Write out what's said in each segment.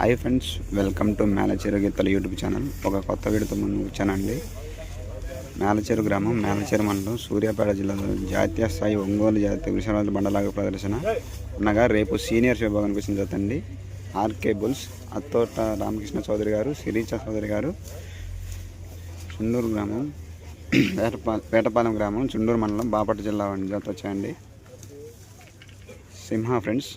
Hi friends welcome to Melacheru Geethala YouTube channel ఒక కొత్త వీడియోతో ముందు వచ్చానండి. మేలచేరు గ్రామం మేలచేరు మండలం సూర్యాపేట జిల్లాలో జాతీయ స్థాయి ఒంగోలు జాతీయ వృషభాల బండలాగ ప్రదర్శన. అనగా రేపు సీనియర్స్ విభాగం కోసం జరుగుతుంది ఆర్కే బుల్స్ అత్తోట రామకృష్ణ చౌదరి గారు శిరీచ చౌదరి గారు. చుండూరు గ్రామం పేటపా పేటపాలెం గ్రామం చుండూరు మండలం బాపట్ల జిల్లా వాడి జత వచ్చాయండి. సింహ ఫ్రెండ్స్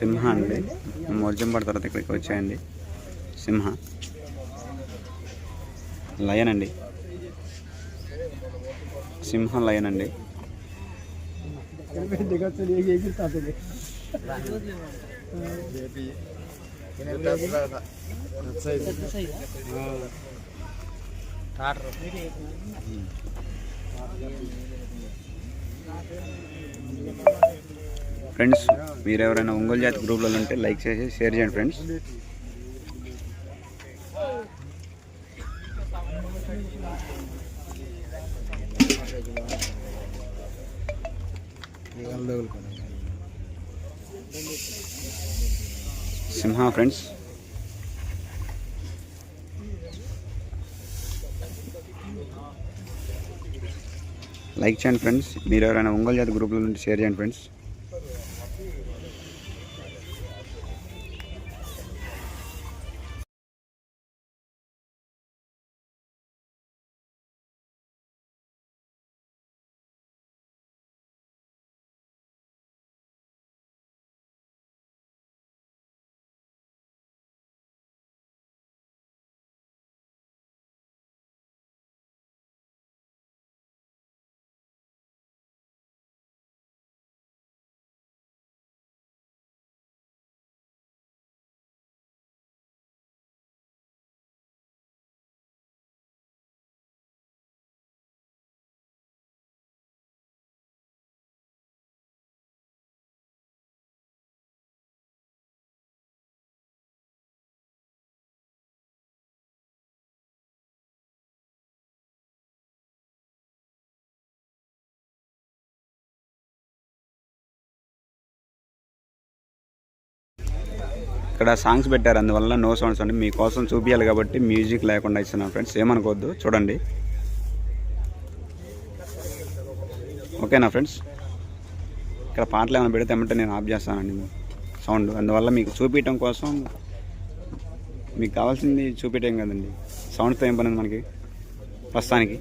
సింహ అండి. మొర్జంపాడు తర్వాత ఇక్కడికి వచ్చాయండి. సింహ. లయన్ అండి. సింహ లయన్ అండి. ఫ్రెండ్స్ మీరు ఎవరైనా ఒంగోలు జాతి గ్రూప్లలో ఉంటే లైక్ చేసి షేర్ చేయండి ఫ్రెండ్స్ సింహ ఫ్రెండ్స్ లైక్ చేయండి ఫ్రెండ్స్ మీరు ఎవరైనా ఒంగోలు జాతి గ్రూప్ల నుండి షేర్ చేయండి ఫ్రెండ్స్ ఇక్కడ సాంగ్స్ పెట్టారు. అందువల్ల నో సౌండ్స్ అండి. మీకోసం చూపించాలి కాబట్టి మ్యూజిక్ లేకుండా ఇస్తున్నాను ఫ్రెండ్స్ ఏమనుకోవద్దు. చూడండి. ఓకేనా ఫ్రెండ్స్ ఇక్కడ పాటలు ఏమైనా పెడితే ఏమంటే నేను ఆఫ్ చేస్తానండి. సౌండ్ అందువల్ల మీకు చూపించడం కోసం మీకు కావాల్సింది చూపించడం కదండి. సౌండ్తో ఏం పని మనకి? ప్రస్తుతానికి.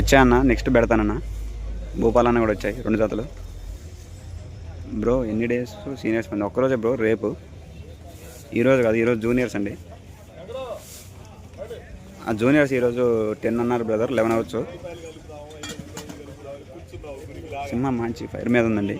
వచ్చా అన్న? నెక్స్ట్ పెడతానన్న. భూపాలన్న కూడా వచ్చాయి రెండు జతలు. బ్రో ఎన్ని డేస్ సీనియర్స్ మంది? ఒక్కరోజే బ్రో రేపు. ఈరోజు కాదు ఈరోజు జూనియర్స్ అండి. ఆ జూనియర్స్ ఈరోజు టెన్ అన్నారు బ్రదర్ లెవెన్ అవర్స్ సింహ మంచి ఫైర్ మీద ఉందండి.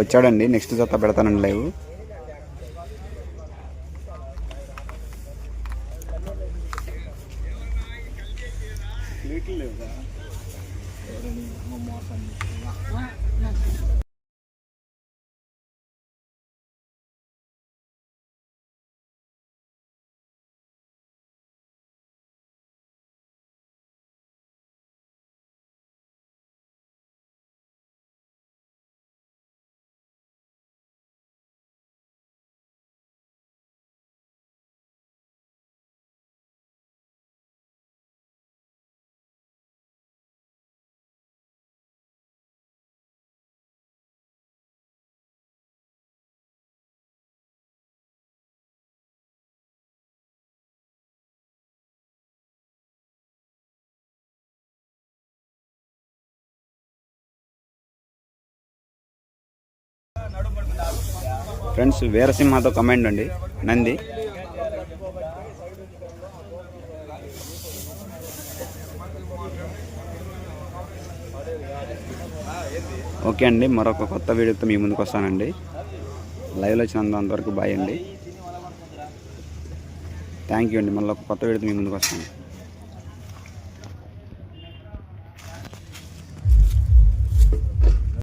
వచ్చాడండి. నెక్స్ట్ జత పెడతానండి లైవ్. వెహికల్ లేవుగా. ఫ్రెండ్స్ వీరసింహతో కమాండ్ అండి. నంది. ఓకే అండి మరొక కొత్త వీడియోతో మీ ముందుకు వస్తానండి. లైవ్లో వచ్చినంత వరకు బాయ్ అండి. థ్యాంక్ యూ అండి మళ్ళీ ఒక కొత్త వీడియోతో మీ ముందుకు వస్తాను.